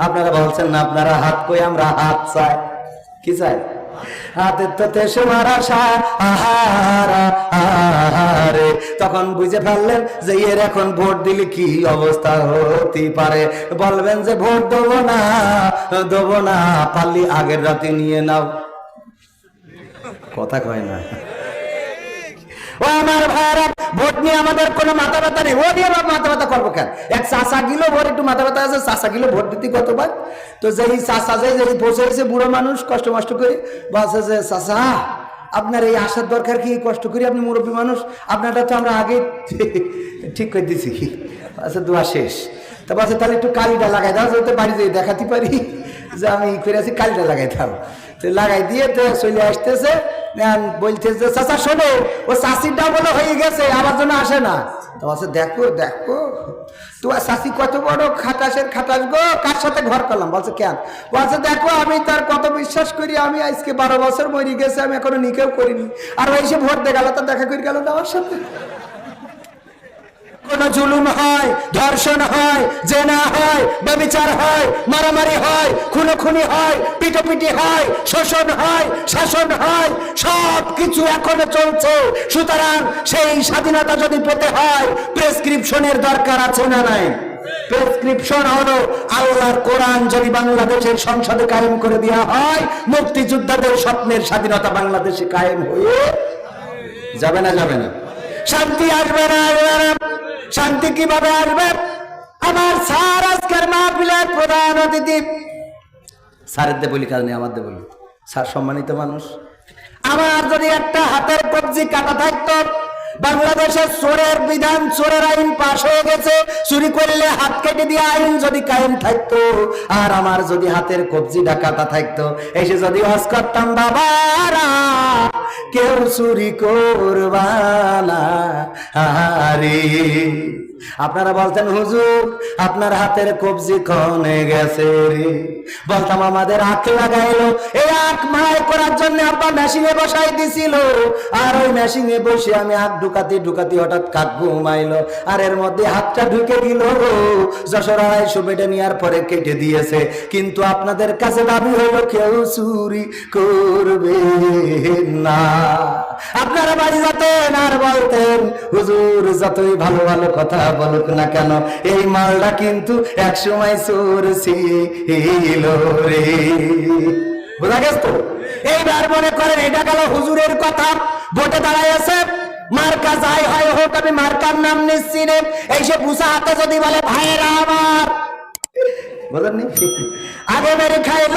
আপনারা বলছেন না, আপনারা হাত কই, আমরা হাত চাই। কি চাই? হাতের তো তেসে মারা আহারে তখন বুঝে ফেললেন যে এর এখন ভোট দিলে কি অবস্থা হতে পারে। বলবেন যে ভোট দেবো না দেবো না, পারলি আগের রাতে নিয়ে নাও। কথা কয় না। ও আমার ভাইরা ভোট নিয়ে আমাদের কোনো মাথা ব্যথা নেই। ও নিয়ে মাথা ব্যথা করব কেন? এক চাষা গিলো ভোট একটু মাথা ব্যথা আছে, চাষা গিলো, ভোট দিতে কতবার? তো যেই চাষা যাই যেই বসে বুড়ো মানুষ, কষ্ট মষ্ট করে, বলছে যে, চাষা আপনার এই আসার দরকার কি? কষ্ট করি আপনি মুরব্বী মানুষ। আপনারটা তো আমরা আগে ঠিক করে দিছি। আচ্ছা দোয়া শেষ। তারপর আচ্ছা তাহলে একটু কালিটা লাগাই দাও, যাতে বাড়ি যেয়ে দেখাতে পারি যে আমি ই করে আছি, কালিটা লাগাই দাও। তো লাগাই দিয়ে তো চলে আসতেছে। বলতেছে, চাচা, শোনো, ও চাষিটা বলে হয়ে গেছে, আমার জন্য আসে না। তো বলছে দেখো দেখো, তোমার শাশি কত বড় খাটাসের খাটাস গো, কার সাথে ঘর করলাম? বলছে, কেন? বলছে, দেখো, আমি তার কত বিশ্বাস করি, আমি আজকে বারো বছর মরি গেছে, আমি এখনও নিকেও করিনি। আর ওই সে ভোট দেখাল, তো দেখা করে গেল না আমার সাথে। কোন জুলুম হয়, ধর্ষণ হয়, জেনা হয় হয়, মারামারি হয়, খুনোখুনি হয় হয়, শোষণ হয়, শাসন হয় সব কিছু এখনও চলছে। সুতরাং সেই স্বাধীনতা যদি পেতে হয়, প্রেসক্রিপশনের দরকার আছে না নাই? প্রেসক্রিপশন হলো আল্লাহর কোরআন যদি বাংলাদেশের সংসদে কায়েম করে দেওয়া হয়, মুক্তিযোদ্ধাদের স্বপ্নের স্বাধীনতা বাংলাদেশে কায়েম হয়ে যাবে না যাবে না? শান্তি আসবে না আসবে না শান্তি কীভাবে আসবে? আমার স্যার আজকের মাহফিলের প্রধান অতিথি। স্যারের দে বলি কাজ নেই আমার দে বলি। স্যার সম্মানিত মানুষ। আমার যদি একটা হাতের কবজি কাটা থাকতো বাংলাদেশের চোরের বিধান, চোরের আইন পাশ হয়ে গেছে। চুরি করলে হাত কেটে দিয়ে আইন যদি কায়েম থাকতো, আর আমার যদি হাতের কবজি ডাকাতা থাকতো, এসে যদি হজ করতাম বাবারা, কেউ চুরি করবানা আরে আপনারা বলতেন, হুজুর, আপনার হাতের কবজি কনে গেছে বলতাম, আমাদের আখ লাগাইলো। এই আখ মায় করার জন্য আব্বা মেশিনে বসাই দিছিল। আর ওই মেশিনে বসে আমি আখ ঢুকাতে ঢুকাতে হঠাৎ কাক ঘুমাইলো। আর এর মধ্যে হাতটা ঢুকে দিল। যশোর আড়াইশো বেটে নেওয়ার পরে কেটে দিয়েছে। কিন্তু আপনাদের কাছে দাবি হলো কেউ চুরি করবে না। আপনারা বাড়ি যেতেন আর বলতেন, হুজুর, যতই ভালো ভালো কথা বলুক না কেন, এই মালটা কিন্তু একসময় চোর ছিল রে। বোঝা গেছে তো? এইবার মনে করেন, এটা গেল হুজুরের কথা। ভোটে দাঁড়াইছে মার্কা যাই হয় হোক, আমি মার্কার নাম নিচ্ছি রে। এই সে ভুসা হাতে যদি বলে, ভাইয়েরা আমার। বুঝলেন আগে মেরে খাইল,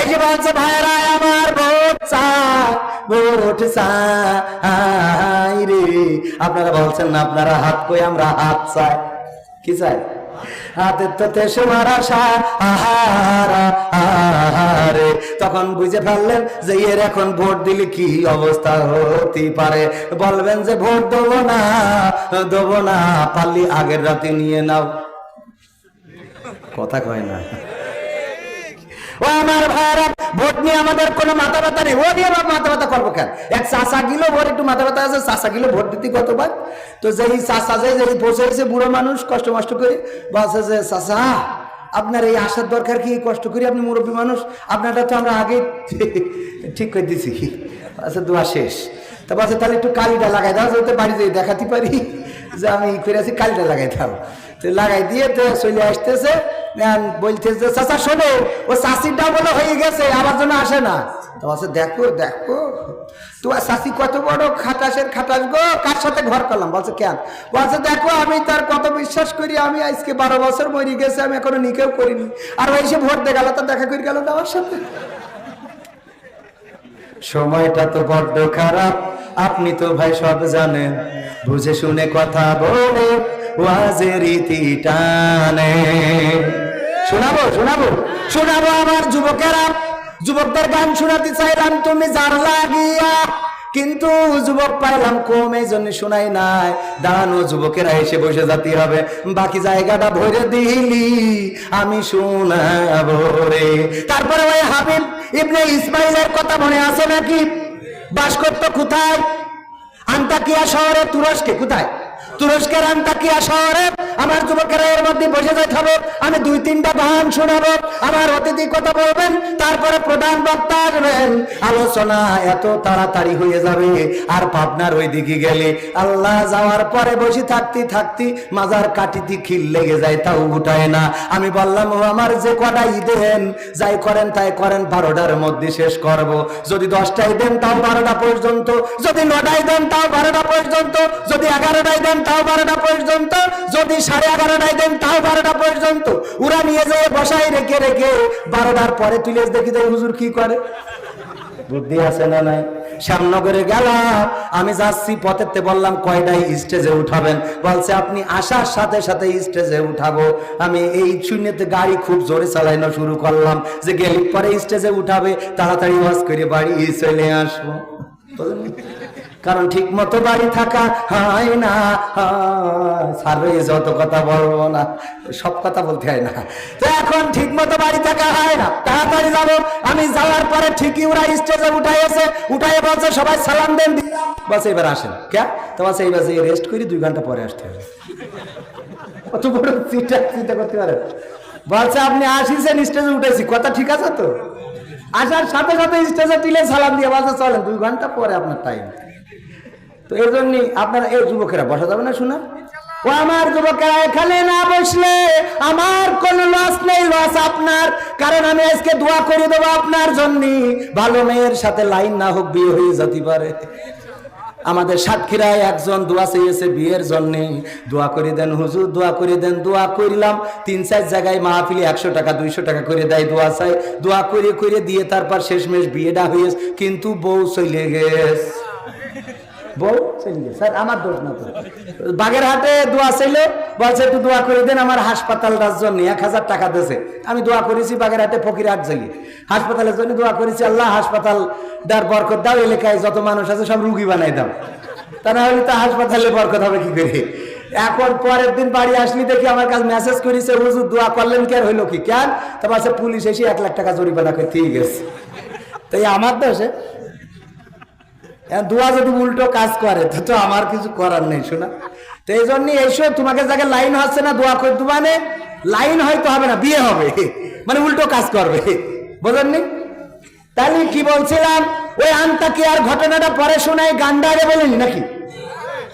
এই যে বলছে ভাইরা আমার ভোট চাই ভোট চাই রে। আপনারা বলছেন না, আপনারা হাত কই, আমরা হাত চাই। কি চাই? হাতের তো তেসে মারা আহারা। তখন বুঝে ফেললেন যে এর এখন ভোট দিলে কি অবস্থা হতে পারে। বলবেন যে ভোট দেবো না দেবো না, পারলি আগের রাতে নিয়ে নাও। কথা কয় না। ও আমার ভাইরা ভোট নিয়ে আমাদের কোনো মাথা ব্যথা নেই। ও নিয়ে মাথা ব্যথা করব কেন? এক চাষা গিলো, ভোট একটু মাথা ব্যথা আছে, চাষা গিলো, ভোট দিতে কতবার? তো যেই চাষা, যাই যেই বসে রয়েছে বুড়ো মানুষ, কষ্ট মষ্ট করে বলছে যে, চাষা, আপনার এই আসার দরকার কি? কষ্ট করি আপনি মুরব্বী মানুষ, আপনারটা তো আমরা আগে ঠিক করে দিছি। আচ্ছা দোয়া শেষ। তা বলছে, তাহলে একটু কালিটা লাগাই দাও, যাতে বাড়িতে দেখাতে পারি। যে আমি করে আছি কালিটা তো লাগাই দিয়ে তো চলে আসতেছে বলতেছে, চাচা, শোনো, ও চাষিটা বলে হয়ে গেছে, আমার জন্য আসে না। দেখো দেখো কত বড় খাটাসের খাটাস গো, কার সাথে ঘর করলাম? বলছে, কেন? বলছে, দেখো, আমি তার কত বিশ্বাস করি, আমি আজকে বারো বছর মরি গেছে, আমি এখনও নিকেও করিনি। আর ওই সে ভোট দেখাল তো দেখা করে গেল আমার সাথে। সময়টা তো বড্ড খারাপ। আপনি তো ভাই সব জানেন। বুঝে শুনে কথা বলে, ওয়াজের রীতি টানে। শোনাবো শোনাবো শোনাবো আমার যুবকেরা। যুবকদের গান শোনাতে চাইলাম, তুমি যার লাগিয়া। কিন্তু যুবক পাইলাম কম এই জন্য শোনাই নাই। দাঁড়ানো যুবকেরা এসে বসে যাতে হবে। বাকি জায়গাটা ভরে দিলি, আমি শোনাবো রে। তারপরে ওই হাবিব, ইবনে ইসমাইলের কথা মনে আছে নাকি? বাস করতো কোথায়? আন্তাকিয়া শহরে তুরস্কে কোথায়? তুরস্কের আন্তাকিয়া শহরে আমার যুবকেরা এর মধ্যে বসে যাইতে হবে আমি দুই তিনটা গান শোনাবো, আমার অতিথি কথা বলবেন, তারপরে প্রধান বক্তা আসবেন। আলোচনা এত তাড়াতাড়ি হয়ে যাবে, আর পাবনার ওই দিকে গেলে আল্লাহ যাওয়ার পরে বসে থাকতে থাকতে মাজার কাটিতে খিল লেগে যায়, তাও উঠায় না। আমি বললাম, ও আমার যে কটাই দেন, যাই করেন তাই করেন, বারোটার মধ্যে শেষ করব। যদি দশটায় দেন, তাও বারোটা পর্যন্ত। যদি নটায় দেন, তাও বারোটা পর্যন্ত। যদি এগারোটায় দেন, তাও বারোটা পর্যন্ত। যদি সাড়ে এগারোটায় দেন, তাও বারোটা পর্যন্ত। ওরা নিয়ে যায় বসাই রেখে রেখে বারোটার পরে তুলে দেখি দেয় হুজুর কি করে। বুদ্ধি আছে না নাই? শ্যামনগরে গেলাম, আমি যাচ্ছি, পথেতে বললাম কয়টাই স্টেজে উঠাবেন? বলছে, আপনি আসার সাথে সাথে স্টেজে উঠাবো। আমি এই শূন্যতে গাড়ি খুব জোরে চালানো শুরু করলাম, যে গেলি পরে স্টেজে উঠাবে, তাড়াতাড়ি ওয়াজ করে বাড়ি চলে আসব? কারণ ঠিক মতো বাড়ি থাকা হয় না। রয়ে যত কথা বলব না, সব কথা বলতে হয় না। তো এখন ঠিক মতো বাড়ি থাকা হয় না। তাড়াতাড়ি যাব। আমি যাওয়ার পরে ঠিকই ওরা স্টেজে উঠাইছে উঠাই বলছে, সবাই সালাম দেন বাস এবার আসেন। কে তো বাস এইবার যে রেস্ট করি, দুই ঘণ্টা পরে আসতে হবে। অত বড় চিন্তা চিন্তা করতে পারেন বলছে, আপনি আসিছেন স্টেজে উঠেছি। কথা ঠিক আছে তো? আসার সাথে সাথে স্টেজে তুলে সালাম দিয়ে বলছে, চলেন, দুই ঘণ্টা পরে আপনার টাইম তো এই জন্যই আপনারা এই যুবকেরা বসা যাবে না শোনা? ও আমার যুবকেরা, এখানে না বসলে আমার কোন লস নেই লস আপনার। কারণ আমি আজকে দোয়া করে দেবো আপনার জন্য। ভালো মেয়ের সাথে লাইন না হোক বিয়ে হয়ে যেতে পারে। আমাদের সাতক্ষীরায় একজন দোয়া চেয়েছে বিয়ের জন্য। দোয়া করে দেন হুজুর, দোয়া করে দেন, দোয়া করিলাম। তিন চার জায়গায় মাহফিলি একশো টাকা, দুইশো টাকা করে দেয় দোয়া চাই। দোয়া করে করে দিয়ে তারপর শেষমেশ বিয়েটা হয়েছে, কিন্তু বউ চলে গেছে। বউ চলে স্যার, আমার দোষ না তো। বাগেরহাটে দোয়া ছিল বলছে, একটু দোয়া করে দেন, আমার হাসপাতালটার জন্য এক হাজার টাকা দিয়েছে আমি দোয়া করেছি বাগেরহাটে ফকিরহাট জায়গায় হাসপাতালের জন্য দোয়া করেছি, আল্লাহ, হাসপাতাল দার বরকত দাও, এলাকায় যত মানুষ আছে সব রুগী বানাই দাও। তা না হলে তো হাসপাতালে বরকত হবে কি করে? এখন পরের দিন বাড়ি আসলি দেখি আমার কাছে মেসেজ করেছে, হুজুর, দোয়া করলেন কি আর হইল কি? কেন? তো বলছে, পুলিশ এসে এক লাখ টাকা জরিমানা করে ঠিক আছে তাই আমার দোষে এখন দোয়া যদি উল্টো কাজ করে, তো তো আমার কিছু করার নেই, শোনা। তো এই জন্য এসো, তোমাকে যাকে লাইন হচ্ছে না, দোয়া করতে মানে লাইন হয়তো হবে না, বিয়ে হবে। মানে উল্টো কাজ করবে। বোঝেননি? তাহলে কি বলছিলাম? ওই আন্তাকি আর ঘটনাটা পরে শোনায়, গান্ডারে বলেনি নাকি?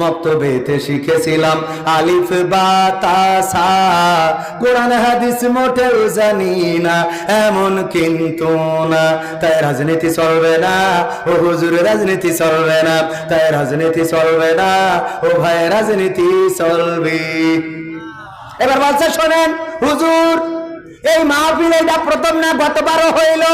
মক্তবেতে শিখেছিলাম আলিফ বা তাসা কোরআন হাদিস মোটেও জানি না, এমন কিন্তু না। তাই রাজনীতি চলবে না, ও হুজুর রাজনীতি চলবে না। তাই রাজনীতি চলবে না, ও ভাই রাজনীতি চলবে। এবার বলছে শোনেন, হুজুর, এই মাহফিল এটা প্রথম না গতবারও হইল?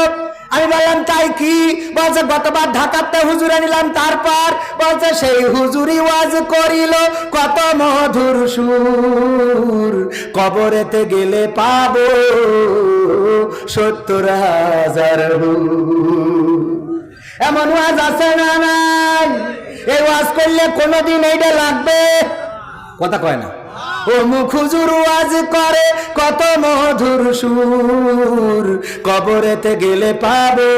আমি বললাম, তাই কি? বলছে, গতবার ঢাকাতে হুজুরে নিলাম তারপর বলছে, সেই হুজুরি ওয়াজ করিল, কত মধুর সুর। কবরেতে গেলে পাব সত্তর হাজার এমন ওয়াজ আছে না নাই? এই ওয়াজ করলে কোনোদিন এইটা লাগবে? কথা কয় না। ও মুখ হুজুর ওয়াজ করে কত মধুর সুর, কবরেতে গেলে পাবো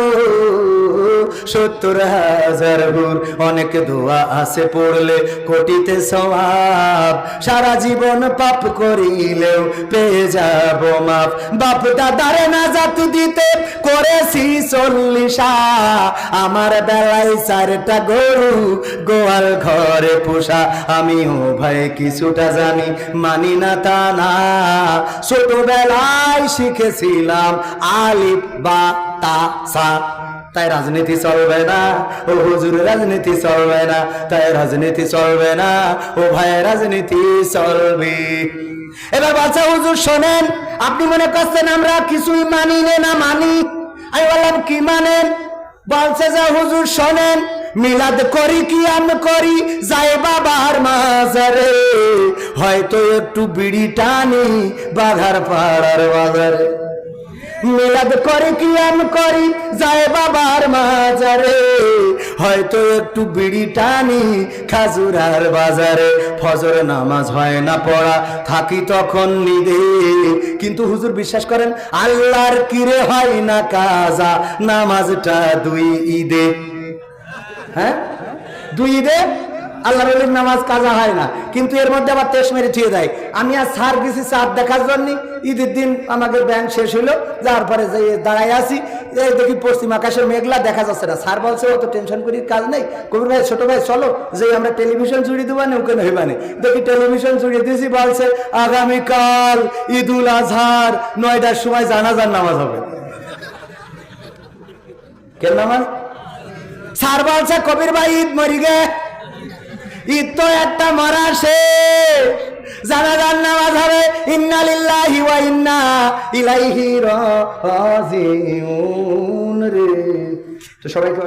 সত্তর হাজার গুর অনেক দোয়া আছে পড়লে, কোটিতে সওয়াব। সারা জীবন পাপ করিলেও পেয়ে যাব মাপ বাপ দাদারে না জাত দিতে করেছি চল্লিশা আমার বেলায় চারটা গরু গোয়াল ঘরে পোষা। আমিও ভাই কিছুটা জানি, মানি না তা না। ছোটবেলায় শিখেছিলাম আলিফ, বা, তা, সা। তাই রাজনীতি চলবে না। ও হুজুর, রাজনীতি চলবে না। তাই রাজনীতি চলবে না। ও ভাই, রাজনীতি চলবে। এবার বাচ্চা হুজুর শোনেন, আপনি মনে করছেন আমরা কিছুই মানি নে মানি? আমি বললাম, কি মানেন? বলছে যে হুজুর শোনেন মিলাদ করি কি আমি করি যাই বাবার মাজারে। হয়তো একটু বিড়ি টানি বাঘার পাড়ার বাজারে। মিলাদ করে কি আমি করি, যায় বাবার মাজারে। হয়তো একটু বিড়ি টানি খাজুরার বাজারে। ফজর নামাজ হয় না পড়া, থাকি তখন নিদে। কিন্তু হুজুর বিশ্বাস করেন, আল্লাহর কিরে হয় না কাজা, নামাজটা দুই ঈদে। হ্যাঁ? দুই ঈদে আল্লাহ রলির নামাজ কাজা হয় না। কিন্তু এর মধ্যে আবার তেস মেরে থুয়ে দেয়। আমি আর সার গেছি সার দেখার জন্য। ঈদের দিন আমাকে ব্যাংক শেষ হলো যাওয়ার পরে যে দাঁড়ায় আসি এই দেখি পশ্চিম আকাশের মেঘলা দেখা যাচ্ছে না। স্যার বলছে, অত টেনশন করি কাজ নেই। কবির ভাই, ছোট ভাই, চলো। যে আমরা টেলিভিশন চুরি দেবো না, ওখানে হইবানে দেখি টেলিভিশন চুরি দিয়েছি বলছে, আগামীকাল ঈদুল আজহার নয়টার সময় জানাজার নামাজ হবে। কেন নামাজ? স্যার বলছে কবির ভাই ঈদ মরি গে। ঈদ তো একটা মরা শেষ। জানাজার নামাজ হবে, ইন্না লিল্লাহি ওয়া ইন্না ইলাইহি রাজিউন রে। তো সবাইকে